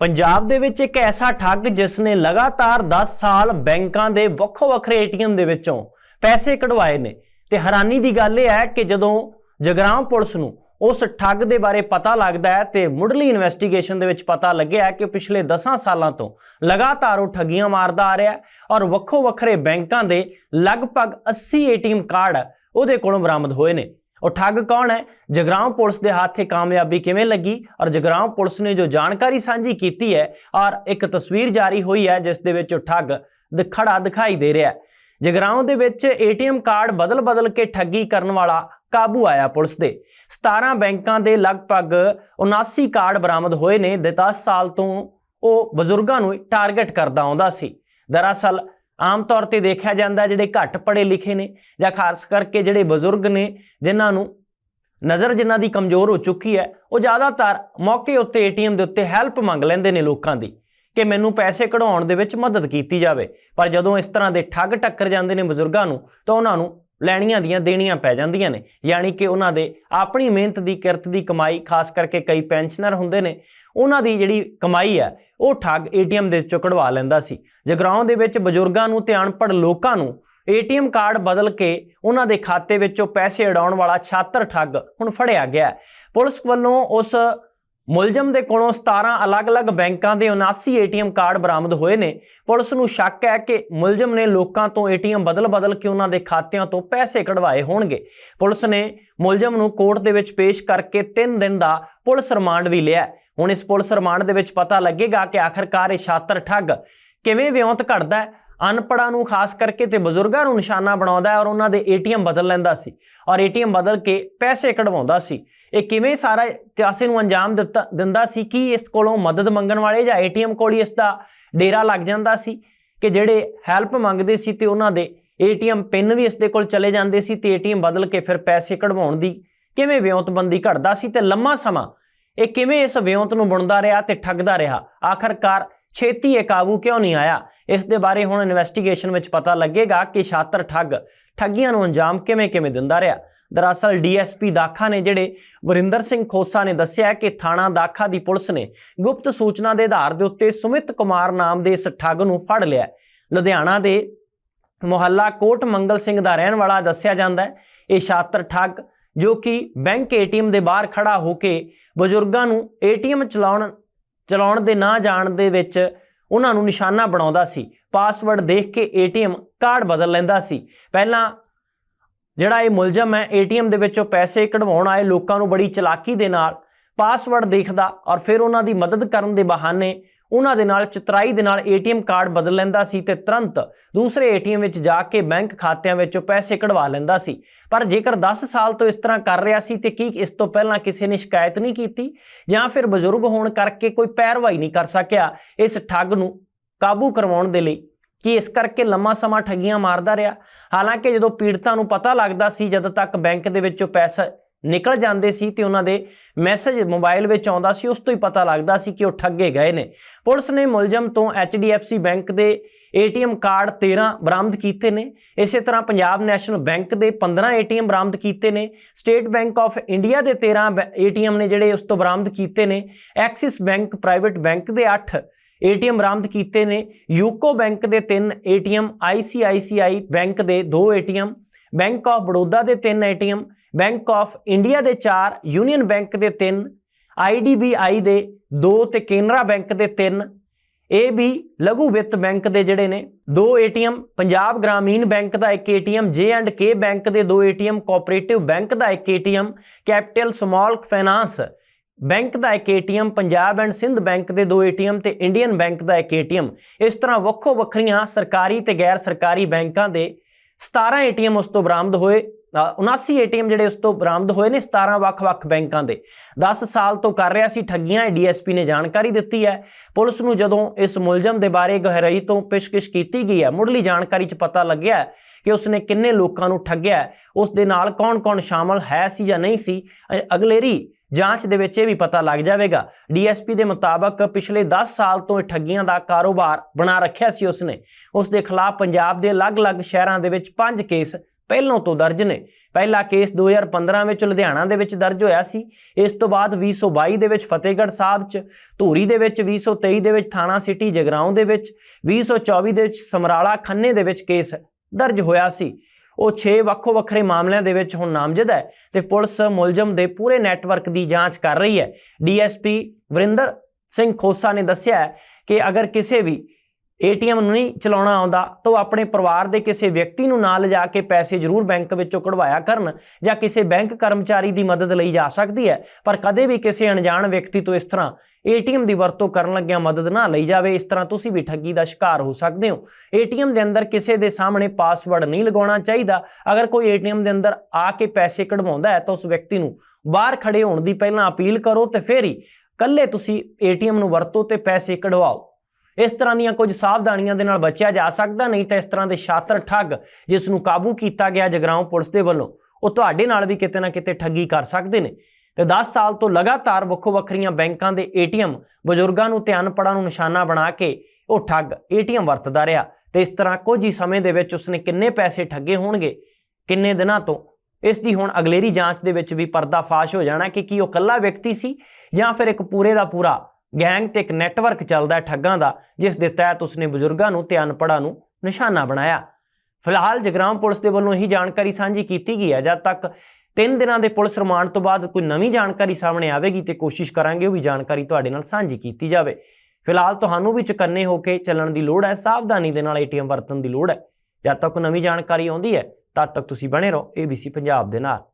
ਪੰਜਾਬ ਦੇ ਵਿੱਚ ਇੱਕ ਐਸਾ ਠੱਗ ਜਿਸ ਨੇ ਲਗਾਤਾਰ 10 ਸਾਲ ਬੈਂਕਾਂ ਦੇ ਵੱਖੋ ਵੱਖਰੇ ਏਟੀਐਮ ਦੇ ਵਿੱਚੋਂ ਪੈਸੇ ਕਢਵਾਏ ਨੇ। ਤੇ ਹੈਰਾਨੀ ਦੀ ਗੱਲ ਇਹ ਹੈ ਕਿ ਜਦੋਂ ਜਗਰਾਉਂ ਪੁਲਿਸ ਨੂੰ ਉਸ ਠੱਗ ਦੇ ਬਾਰੇ ਪਤਾ ਲੱਗਦਾ ਹੈ ਤੇ ਮੁੱਢਲੀ ਇਨਵੈਸਟੀਗੇਸ਼ਨ ਦੇ ਵਿੱਚ ਪਤਾ ਲੱਗਿਆ ਕਿ ਪਿਛਲੇ 10 ਸਾਲਾਂ ਤੋਂ ਲਗਾਤਾਰ ਉਹ ਠੱਗੀਆਂ ਮਾਰਦਾ ਆ ਰਿਹਾ ਔਰ ਵੱਖੋ ਵੱਖਰੇ ਬੈਂਕਾਂ ਦੇ ਲਗਭਗ 80 ਏਟੀਐਮ ਕਾਰਡ ਉਹਦੇ ਕੋਲੋਂ ਬਰਾਮਦ ਹੋਏ ਨੇ। ਉਹ ਠੱਗ ਕੌਣ ਹੈ? ਜਗਰਾਉਂ ਪੁਲਿਸ ਦੇ ਹੱਥੇ ਕਾਮਯਾਬੀ ਕਿਵੇਂ ਲੱਗੀ? ਔਰ ਜਗਰਾਉਂ ਪੁਲਿਸ ਨੇ ਜੋ ਜਾਣਕਾਰੀ ਸਾਂਝੀ ਕੀਤੀ ਹੈ, ਔਰ ਇੱਕ ਤਸਵੀਰ ਜਾਰੀ ਹੋਈ ਹੈ, ਜਿਸ ਦੇ ਵਿੱਚ ਉਹ ਠੱਗ ਦਿਖੜਾ ਦਿਖਾਈ ਦੇ ਰਿਹਾ ਹੈ। ਜਗਰਾਉਂ ਦੇ ਵਿੱਚ ਏਟੀਐਮ ਕਾਰਡ ਬਦਲ-ਬਦਲ ਕੇ ਠੱਗੀ ਕਰਨ ਵਾਲਾ ਕਾਬੂ ਆਇਆ ਪੁਲਿਸ ਦੇ। 17 ਬੈਂਕਾਂ ਦੇ ਲਗਭਗ 79 ਕਾਰਡ ਬਰਾਮਦ ਹੋਏ ਨੇ ਦੇ 10 ਸਾਲ ਤੋਂ ਉਹ ਬਜ਼ੁਰਗਾਂ ਨੂੰ ਟਾਰਗੇਟ ਕਰਦਾ ਆਉਂਦਾ ਸੀ। ਦਰਅਸਲ ਆਮ ਤੌਰ ਤੇ ਦੇਖਿਆ ਜਾਂਦਾ ਜਿਹੜੇ ਘੱਟ ਪੜ੍ਹੇ ਲਿਖੇ ਨੇ ਜਾਂ ਖਾਸ ਕਰਕੇ ਜਿਹੜੇ ਬਜ਼ੁਰਗ ਨੇ, ਜਿਨ੍ਹਾਂ ਨੂੰ ਨਜ਼ਰ ਜਿਨ੍ਹਾਂ ਦੀ ਕਮਜ਼ੋਰ ਹੋ ਚੁੱਕੀ ਹੈ, ਉਹ ਜ਼ਿਆਦਾਤਰ ਮੌਕੇ ਉੱਤੇ ਏਟੀਐਮ ਦੇ ਉੱਤੇ ਹੈਲਪ ਮੰਗ ਲੈਂਦੇ ਨੇ ਲੋਕਾਂ ਦੀ ਕਿ ਮੈਨੂੰ ਪੈਸੇ ਕਢਾਉਣ ਦੇ ਵਿੱਚ ਮਦਦ ਕੀਤੀ ਜਾਵੇ। ਪਰ ਜਦੋਂ ਇਸ ਤਰ੍ਹਾਂ ਦੇ ਠੱਗ ਟੱਕਰ ਜਾਂਦੇ ਨੇ ਬਜ਼ੁਰਗਾਂ ਨੂੰ, ਤਾਂ ਉਹਨਾਂ ਨੂੰ ਲੈਣੀਆਂ ਦੀਆਂ ਦੇਣੀਆਂ ਪੈ ਜਾਂਦੀਆਂ ਨੇ। ਯਾਨੀ ਕਿ ਉਹਨਾਂ ਦੇ ਆਪਣੀ ਮਿਹਨਤ ਦੀ, ਕਿਰਤ ਦੀ ਕਮਾਈ, ਖਾਸ ਕਰਕੇ ਕਈ ਪੈਨਸ਼ਨਰ ਹੁੰਦੇ ਨੇ, ਉਹਨਾਂ ਦੀ ਜਿਹੜੀ ਕਮਾਈ ਹੈ, ਉਹ ਠੱਗ ਏਟੀਐਮ ਦੇ ਵਿੱਚੋਂ ਕਢਵਾ ਲੈਂਦਾ ਸੀ। ਜਗਰਾਉਂ ਦੇ ਵਿੱਚ ਬਜ਼ੁਰਗਾਂ ਨੂੰ ਤੇ ਅਨਪੜ੍ਹ ਲੋਕਾਂ ਨੂੰ ਏਟੀਐਮ ਕਾਰਡ ਬਦਲ ਕੇ ਉਹਨਾਂ ਦੇ ਖਾਤੇ ਵਿੱਚੋਂ ਪੈਸੇ ਉਡਾਉਣ ਵਾਲਾ ਛਾਤਰ ਠੱਗ ਹੁਣ ਫੜਿਆ ਗਿਆ ਪੁਲਿਸ ਵੱਲੋਂ ਉਸ ਮੁਲਜ਼ਮ ਦੇ ਕੋਲੋਂ 17 ਅਲੱਗ-ਅਲੱਗ ਬੈਂਕਾਂ ਦੇ 79 ਏਟੀਐਮ ਕਾਰਡ ਬਰਾਮਦ ਹੋਏ ਨੇ। ਪੁਲਿਸ ਨੂੰ ਸ਼ੱਕ ਹੈ ਕਿ ਮੁਲਜ਼ਮ ਨੇ ਲੋਕਾਂ ਤੋਂ ਏਟੀਐਮ ਬਦਲ-ਬਦਲ ਕੇ ਉਹਨਾਂ ਦੇ ਖਾਤਿਆਂ ਤੋਂ ਪੈਸੇ ਕਢਵਾਏ ਹੋਣਗੇ। ਪੁਲਿਸ ਨੇ ਮੁਲਜ਼ਮ ਨੂੰ ਕੋਰਟ ਦੇ ਵਿੱਚ ਪੇਸ਼ ਕਰਕੇ 3 ਦਿਨ ਦਾ ਪੁਲਿਸ ਰਿਮਾਂਡ ਵੀ ਲਿਆ ਹੁਣ ਇਸ ਪੁਲਿਸ ਰਿਮਾਂਡ ਦੇ ਵਿੱਚ ਪਤਾ ਲੱਗੇਗਾ ਕਿ ਆਖਰਕਾਰ ਇਹ ਛਾਤਰ ਠੱਗ ਕਿਵੇਂ ਵਿਉਂਤ ਘੜਦਾ ਅਨਪੜਾਂ ਨੂੰ ਖਾਸ ਕਰਕੇ ਤੇ ਬਜ਼ੁਰਗਾਂ ਨੂੰ ਨਿਸ਼ਾਨਾ ਬਣਾਉਂਦਾ ਹੈ ਔਰ ਉਹਨਾਂ ਦੇ ਏਟੀਐਮ ਬਦਲ ਲੈਂਦਾ ਸੀ ਔਰ ਏਟੀਐਮ ਬਦਲ ਕੇ ਪੈਸੇ ਕਢਵਾਉਂਦਾ ਸੀ। ਇਹ ਕਿਵੇਂ ਸਾਰਾ ਕਿਆਸੇ ਨੂੰ ਅੰਜਾਮ ਦਿੱਤਾ ਦਿੰਦਾ ਸੀ ਕਿ ਇਸ ਕੋਲੋਂ ਮਦਦ ਮੰਗਣ ਵਾਲੇ ਜਾਂ ਏਟੀਐਮ ਕੋਲ ਹੀ ਇਸ ਦਾ ਡੇਰਾ ਲੱਗ ਜਾਂਦਾ ਸੀ ਕਿ ਜਿਹੜੇ ਹੈਲਪ ਮੰਗਦੇ ਸੀ ਤੇ ਉਹਨਾਂ ਦੇ ਏਟੀਐਮ ਪਿੰਨ ਵੀ ਇਸ ਦੇ ਕੋਲ ਚਲੇ ਜਾਂਦੇ ਸੀ ਤੇ ਏਟੀਐਮ ਬਦਲ ਕੇ ਫਿਰ ਪੈਸੇ ਕਢਵਾਉਣ ਦੀ ਕਿਵੇਂ ਵਿਉਂਤਬੰਦੀ ਘੜਦਾ ਸੀ ਤੇ ਲੰਮਾ ਸਮਾਂ ਇਹ ਕਿਵੇਂ ਇਸ ਵਿਉਂਤ ਨੂੰ ਬੁਣਦਾ ਰਿਹਾ ਤੇ ਠੱਗਦਾ ਰਿਹਾ? ਆਖਰਕਾਰ ਛੇਤੀ ਇਹ ਕਾਬੂ ਕਿਉਂ ਨਹੀਂ ਆਇਆ? ਇਸ ਦੇ ਬਾਰੇ ਹੁਣ ਇਨਵੈਸਟੀਗੇਸ਼ਨ ਵਿੱਚ ਪਤਾ ਲੱਗੇਗਾ ਕਿ ਛਾਤਰ ਠੱਗ ਠੱਗੀਆਂ ਨੂੰ ਅੰਜਾਮ ਕਿਵੇਂ ਕਿਵੇਂ ਦਿੰਦਾ ਰਿਹਾ। ਦਰਅਸਲ ਡੀਐਸਪੀ ਦਾਖਾ ਨੇ ਜਿਹੜੇ ਵਰਿੰਦਰ ਸਿੰਘ ਖੋਸਾ ਨੇ ਦੱਸਿਆ ਕਿ ਥਾਣਾ ਦਾਖਾ ਦੀ ਪੁਲਿਸ ਨੇ ਗੁਪਤ ਸੂਚਨਾ ਦੇ ਆਧਾਰ ਦੇ ਉੱਤੇ ਸੁਮਿਤ ਕੁਮਾਰ ਨਾਮ ਦੇ ਇਸ ਠੱਗ ਨੂੰ ਫੜ ਲਿਆ ਲੁਧਿਆਣਾ ਦੇ ਮੁਹੱਲਾ ਕੋਟ ਮੰਗਲ ਸਿੰਘ ਦਾ ਰਹਿਣ ਵਾਲਾ ਦੱਸਿਆ ਜਾਂਦਾ ਹੈ, ਇਹ ਛਾਤਰ ਠੱਗ ਜੋ ਕਿ ਬੈਂਕ ਏਟੀਐਮ ਦੇ ਬਾਹਰ ਖੜਾ ਹੋ ਕੇ ਬਜ਼ੁਰਗਾਂ ਨੂੰ ਏਟੀਐਮ ਚਲਾਉਣ ਚਲਾਉਣ ਦੇ ਨਾ ਜਾਣ ਦੇ ਵਿੱਚ ਉਹਨਾਂ ਨੂੰ ਨਿਸ਼ਾਨਾ ਬਣਾਉਂਦਾ ਸੀ। ਪਾਸਵਰਡ ਦੇਖ ਕੇ ਏਟੀਐਮ ਕਾਰਡ ਬਦਲ ਲੈਂਦਾ ਸੀ। ਪਹਿਲਾਂ ਜਿਹੜਾ ਇਹ ਮੁਲਜ਼ਮ ਹੈ, ਏਟੀਐਮ ਦੇ ਵਿੱਚੋਂ ਪੈਸੇ ਕਢਵਾਉਣ ਆਏ ਲੋਕਾਂ ਨੂੰ ਬੜੀ ਚਲਾਕੀ ਦੇ ਨਾਲ। ਪਾਸਵਰਡ ਦੇਖਦਾ ਔਰ ਫਿਰ ਉਹਨਾਂ ਦੀ ਮਦਦ ਕਰਨ ਦੇ ਬਹਾਨੇ ਉਹਨਾਂ ਦੇ ਨਾਲ ਚਤਰਾਈ ਦੇ ਨਾਲ ਏਟੀਐਮ ਕਾਰਡ ਬਦਲ ਲੈਂਦਾ ਸੀ ਤੇ ਤੁਰੰਤ ਦੂਸਰੇ ਏਟੀਐਮ ਵਿੱਚ ਜਾ ਕੇ ਬੈਂਕ ਖਾਤਿਆਂ ਵਿੱਚੋਂ ਪੈਸੇ ਕਢਵਾ ਲੈਂਦਾ ਸੀ। ਪਰ ਜੇਕਰ 10 ਸਾਲ ਤੋਂ ਇਸ ਤਰ੍ਹਾਂ ਕਰ ਰਿਹਾ ਸੀ ਤੇ ਕੀ ਇਸ ਤੋਂ ਪਹਿਲਾਂ ਕਿਸੇ ਨੇ ਸ਼ਿਕਾਇਤ ਨਹੀਂ ਕੀਤੀ? ਜਾਂ ਫਿਰ ਬਜ਼ੁਰਗ ਹੋਣ ਕਰਕੇ ਕੋਈ ਪੈਰਵਾਈ ਨਹੀਂ ਕਰ ਸਕਿਆ? ਇਸ ਠੱਗ ਨੂੰ ਕਾਬੂ ਕਰਵਾਉਣ ਦੇ ਲਈ ਕਿ ਇਸ ਕਰਕੇ ਲੰਮਾ ਸਮਾਂ ਠੱਗੀਆਂ ਮਾਰਦਾ ਰਿਹਾ? ਹਾਲਾਂਕਿ ਜਦੋਂ ਪੀੜਤਾਂ ਨੂੰ ਪਤਾ ਲੱਗਦਾ ਸੀ, ਜਦੋਂ ਤੱਕ ਬੈਂਕ ਦੇ ਵਿੱਚੋਂ ਪੈਸਾ ਨਿਕਲ ਜਾਂਦੇ ਸੀ ਤੇ ਉਹਨਾਂ ਦੇ ਮੈਸੇਜ ਮੋਬਾਈਲ ਵਿੱਚ ਆਉਂਦਾ ਸੀ, ਉਸ ਤੋਂ ਹੀ ਪਤਾ ਲੱਗਦਾ ਸੀ ਕਿ ਉਹ ਠੱਗੇ ਗਏ ਨੇ। ਪੁਲਿਸ ਨੇ ਮੁਲਜ਼ਮ ਤੋਂ HDFC ਬੈਂਕ ਦੇ ATM ਕਾਰਡ 13 ਬਰਾਮਦ ਕੀਤੇ ਨੇ। ਇਸੇ ਤਰ੍ਹਾਂ ਪੰਜਾਬ ਨੈਸ਼ਨਲ ਬੈਂਕ ਦੇ 15 ATM ਬਰਾਮਦ ਕੀਤੇ ਨੇ। ਸਟੇਟ ਬੈਂਕ ਆਫ ਇੰਡੀਆ ਦੇ 13 ਬੈ- ATM ਨੇ ਜਿਹੜੇ ਉਸ ਤੋਂ ਬਰਾਮਦ ਕੀਤੇ ਨੇ। ਐਕਸਿਸ ਬੈਂਕ, ਪ੍ਰਾਈਵੇਟ ਬੈਂਕ ਦੇ 8 ATM ਬਰਾਮਦ ਕੀਤੇ ਨੇ। ਯੂਕੋ ਬੈਂਕ ਦੇ 3 ATM ICICI ਬੈਂਕ ਦੇ 2 ATM ਬੈਂਕ ਆਫ ਬੜੌਦਾ ਦੇ 3 ATM ਬੈਂਕ ਆਫ ਇੰਡੀਆ ਦੇ 4 ਯੂਨੀਅਨ ਬੈਂਕ ਦੇ 3 IDBI ਦੇ 2 ਤੇ ਕੇਨਰਾ ਬੈਂਕ ਦੇ 3 ਇਹ ਵੀ ਲਘੂ ਵਿੱਤ ਬੈਂਕ ਦੇ ਜਿਹੜੇ ਨੇ, ਦੋ ਏਟੀਐਮ ਪੰਜਾਬ ਗ੍ਰਾਮੀਣ ਬੈਂਕ ਦਾ ਇੱਕ ਏਟੀਐਮ ਕੇ ਬੈਂਕ ਦੇ ਦੋ ਏਟੀਐਮ ਕੋਆਪਰੇਟਿਵ ਬੈਂਕ ਦਾ ਇੱਕ ATM capital small finance bank ਦਾ ਇੱਕ ATM Punjab and Sindh bank ਦੇ ਦੋ ਏਟੀਐਮ ਤੇ ਇੰਡੀਅਨ ਬੈਂਕ ਦਾ ਇੱਕ ਏਟੀਐਮ ਇਸ ਤਰ੍ਹਾਂ ਵੱਖੋ ਵੱਖਰੀਆਂ ਸਰਕਾਰੀ ਤੇ ਗੈਰ ਸਰਕਾਰੀ ਬੈਂਕਾਂ ਦੇ 17 ਏਟੀਐਮ ਉਸ ਤੋਂ ਬਰਾਮਦ ਹੋਏ। 79 ਏਟੀਐਮ ਜਿਹੜੇ ਉਸ ਤੋਂ ਬਰਾਮਦ ਹੋਏ ਨੇ 17 ਵੱਖ-ਵੱਖ ਬੈਂਕਾਂ ਦੇ। 10 ਸਾਲ ਤੋਂ ਕਰ ਰਿਹਾ ਸੀ ਠੱਗੀਆਂ ਡੀਐਸਪੀ ਨੇ ਜਾਣਕਾਰੀ ਦਿੱਤੀ ਹੈ। ਪੁਲਿਸ ਨੂੰ ਜਦੋਂ ਇਸ ਮੁਲਜ਼ਮ ਦੇ ਬਾਰੇ ਗਹਿਰਾਈ ਤੋਂ ਪੁੱਛਗਿੱਛ ਕੀਤੀ ਗਈ ਹੈ ਮੁੱਢਲੀ ਜਾਣਕਾਰੀ 'ਚ ਪਤਾ ਲੱਗਿਆ ਕਿ ਉਸਨੇ ਕਿੰਨੇ ਲੋਕਾਂ ਨੂੰ ਠੱਗਿਆ ਹੈ, ਉਸ ਦੇ ਨਾਲ ਕੌਣ-ਕੌਣ ਸ਼ਾਮਲ ਹੈ ਸੀ ਜਾਂ ਨਹੀਂ ਸੀ ਅਗਲੇਰੀ ਜਾਂਚ ਦੇ ਵਿੱਚ ਇਹ ਵੀ ਪਤਾ ਲੱਗ ਜਾਵੇਗਾ। ਡੀਐਸਪੀ ਦੇ ਮੁਤਾਬਕ ਪਿਛਲੇ 10 ਸਾਲ ਤੋਂ ਇਹ ਠੱਗੀਆਂ ਦਾ ਕਾਰੋਬਾਰ ਬਣਾ ਰੱਖਿਆ ਸੀ ਉਸਨੇ। ਉਸ ਦੇ ਖਿਲਾਫ ਪੰਜਾਬ ਦੇ ਅਲੱਗ-ਅਲੱਗ ਸ਼ਹਿਰਾਂ ਦੇ ਵਿੱਚ 5 ਕੇਸ ਪਹਿਲਾਂ ਤੋਂ ਦਰਜ ਨੇ। ਪਹਿਲਾ ਕੇਸ 2015 ਵਿੱਚ ਲੁਧਿਆਣਾ ਦੇ ਵਿੱਚ ਦਰਜ ਹੋਇਆ ਸੀ। ਇਸ ਤੋਂ ਬਾਅਦ 2022 ਦੇ ਵਿੱਚ ਫਤਿਹਗੜ੍ਹ ਸਾਹਿਬ 'ਚ, ਧੂਰੀ ਦੇ ਵਿੱਚ 2023 ਦੇ ਵਿੱਚ ਥਾਣਾ ਸਿਟੀ ਜਗਰਾਉਂ ਦੇ ਵਿੱਚ 2024 ਦੇ ਵਿੱਚ ਸਮਰਾਲਾ ਖੰਨੇ ਦੇ ਵਿੱਚ ਕੇਸ ਦਰਜ ਹੋਇਆ ਸੀ। ਉਹ 6 ਵੱਖੋ ਵੱਖਰੇ ਮਾਮਲਿਆਂ ਦੇ ਵਿੱਚ ਹੁਣ ਨਾਮਜ਼ਦ ਹੈ ਤੇ ਪੁਲਿਸ ਮੁਲਜ਼ਮ ਦੇ ਪੂਰੇ ਨੈਟਵਰਕ ਦੀ ਜਾਂਚ ਕਰ ਰਹੀ ਹੈ। ਡੀਐਸਪੀ ਵਰਿੰਦਰ ਸਿੰਘ ਖੋਸਾ ਨੇ ਦੱਸਿਆ ਕਿ ਅਗਰ ਕਿਸੇ ਵੀ ਏਟੀਐਮ ਨੂੰ ਨਹੀਂ ਚਲਾਉਣਾ ਆਉਂਦਾ, ਤਾਂ ਉਹ ਆਪਣੇ ਪਰਿਵਾਰ ਦੇ ਕਿਸੇ ਵਿਅਕਤੀ ਨੂੰ ਨਾਲ ਲਿਜਾ ਕੇ ਪੈਸੇ ਜ਼ਰੂਰ ਬੈਂਕ ਵਿੱਚੋਂ ਕਢਵਾਇਆ ਕਰਨ ਜਾਂ ਕਿਸੇ ਬੈਂਕ ਕਰਮਚਾਰੀ ਦੀ ਮਦਦ ਲਈ ਜਾ ਸਕਦੀ ਹੈ, ਪਰ ਕਦੇ ਵੀ ਕਿਸੇ ਅਣਜਾਣ ਵਿਅਕਤੀ ਤੋਂ ਇਸ ਤਰ੍ਹਾਂ ਏਟੀਐਮ ਦੀ ਵਰਤੋਂ ਕਰਨ ਲੱਗਿਆਂ ਮਦਦ ਨਾ ਲਈ ਜਾਵੇ, ਇਸ ਤਰ੍ਹਾਂ ਤੁਸੀਂ ਵੀ ਠੱਗੀ ਦਾ ਸ਼ਿਕਾਰ ਹੋ ਸਕਦੇ ਹੋ। ਏਟੀਐਮ ਦੇ ਅੰਦਰ ਕਿਸੇ ਦੇ ਸਾਹਮਣੇ ਪਾਸਵਰਡ ਨਹੀਂ ਲਗਾਉਣਾ ਚਾਹੀਦਾ। ਅਗਰ ਕੋਈ ਏਟੀਐਮ ਦੇ ਅੰਦਰ ਆ ਕੇ ਪੈਸੇ ਕਢਵਾਉਂਦਾ ਹੈ, ਤਾਂ ਉਸ ਵਿਅਕਤੀ ਨੂੰ ਬਾਹਰ ਖੜੇ ਹੋਣ ਦੀ ਪਹਿਲਾਂ ਅਪੀਲ ਕਰੋ ਤੇ ਫਿਰ ਹੀ ਕੱਲੇ ਤੁਸੀਂ ਏਟੀਐਮ ਨੂੰ ਵਰਤੋ ਤੇ ਪੈਸੇ ਕਢਵਾਓ। ਇਸ ਤਰ੍ਹਾਂ ਦੀਆਂ ਕੁਝ ਸਾਵਧਾਨੀਆਂ ਦੇ ਨਾਲ ਬਚਿਆ ਜਾ ਸਕਦਾ, ਨਹੀਂ ਤਾਂ ਇਸ ਤਰ੍ਹਾਂ ਦੇ ਸ਼ਾਤਰ ਠੱਗ ਜਿਸ ਨੂੰ ਕਾਬੂ ਕੀਤਾ ਗਿਆ ਜਗਰਾਉਂ ਪੁਲਿਸ ਦੇ ਵੱਲੋਂ, ਉਹ ਤੁਹਾਡੇ ਨਾਲ ਵੀ ਕਿਤੇ ਨਾ ਕਿਤੇ ਠੱਗੀ ਕਰ ਸਕਦੇ ਨੇ। ਤੇ 10 ਸਾਲ ਤੋਂ ਲਗਾਤਾਰ ਵੱਖੋ ਵੱਖਰੀਆਂ ਬੈਂਕਾਂ ਦੇ ਏਟੀਐਮ ਬਜ਼ੁਰਗਾਂ ਨੂੰ ਧਿਆਨ ਪੜਾ ਨੂੰ ਨਿਸ਼ਾਨਾ ਬਣਾ ਕੇ ਉਹ ਠੱਗ ਏਟੀਐਮ ਵਰਤਦਾ ਰਿਹਾ। ਤੇ ਇਸ ਤਰ੍ਹਾਂ ਕੁਝ ਹੀ ਸਮੇਂ ਦੇ ਵਿੱਚ ਉਸਨੇ ਕਿੰਨੇ ਪੈਸੇ ਠੱਗੇ ਹੋਣਗੇ, ਕਿੰਨੇ ਦਿਨਾਂ ਤੋਂ, ਇਸ ਦੀ ਹੁਣ ਅਗਲੇਰੀ ਜਾਂਚ ਦੇ ਵਿੱਚ ਵੀ ਪਰਦਾਫਾਸ਼ ਹੋ ਜਾਣਾ ਕਿ ਕੀ ਉਹ ਇਕੱਲਾ ਵਿਅਕਤੀ ਸੀ ਜਾਂ ਫਿਰ ਇੱਕ ਪੂਰੇ ਦਾ ਪੂਰਾ ਗੈਂਗ ਤੇ ਇੱਕ ਨੈਟਵਰਕ ਚੱਲਦਾ ਠੱਗਾਂ ਦਾ, ਜਿਸ ਦੇ ਤਹਿਤ ਉਸਨੇ ਬਜ਼ੁਰਗਾਂ ਨੂੰ ਧਿਆਨ ਪੜਾ ਨੂੰ ਨਿਸ਼ਾਨਾ ਬਣਾਇਆ। ਫਿਲਹਾਲ ਜਗਰਾਮ ਪੁਲਿਸ ਦੇ ਵੱਲੋਂ ਇਹੀ ਜਾਣਕਾਰੀ ਸਾਂਝੀ ਕੀਤੀ ਗਈ ਹੈ। ਜਦ ਤੱਕ 3 ਦਿਨਾਂ ਦੇ ਪੁਲਿਸ ਰਿਮਾਂਡ ਤੋਂ ਬਾਅਦ ਕੋਈ ਨਵੀਂ ਜਾਣਕਾਰੀ ਸਾਹਮਣੇ ਆਵੇਗੀ ਤੇ ਕੋਸ਼ਿਸ਼ ਕਰਾਂਗੇ ਉਹ ਵੀ ਜਾਣਕਾਰੀ ਤੁਹਾਡੇ ਨਾਲ ਸਾਂਝੀ ਕੀਤੀ ਜਾਵੇ। ਫਿਲਹਾਲ ਤੁਹਾਨੂੰ ਵੀ ਚੁਕੰਨੇ ਹੋ ਕੇ ਚੱਲਣ ਦੀ ਲੋੜ ਹੈ, ਸਾਵਧਾਨੀ ਦੇ ਨਾਲ ਏਟੀਐਮ ਵਰਤਣ ਦੀ ਲੋੜ ਹੈ। ਜਦ ਤੱਕ ਨਵੀਂ ਜਾਣਕਾਰੀ ਆਉਂਦੀ ਹੈ, ਤਦ ਤੱਕ ਤੁਸੀਂ ਬਣੇ ਰਹੋ ABC ਪੰਜਾਬ ਦੇ ਨਾਲ।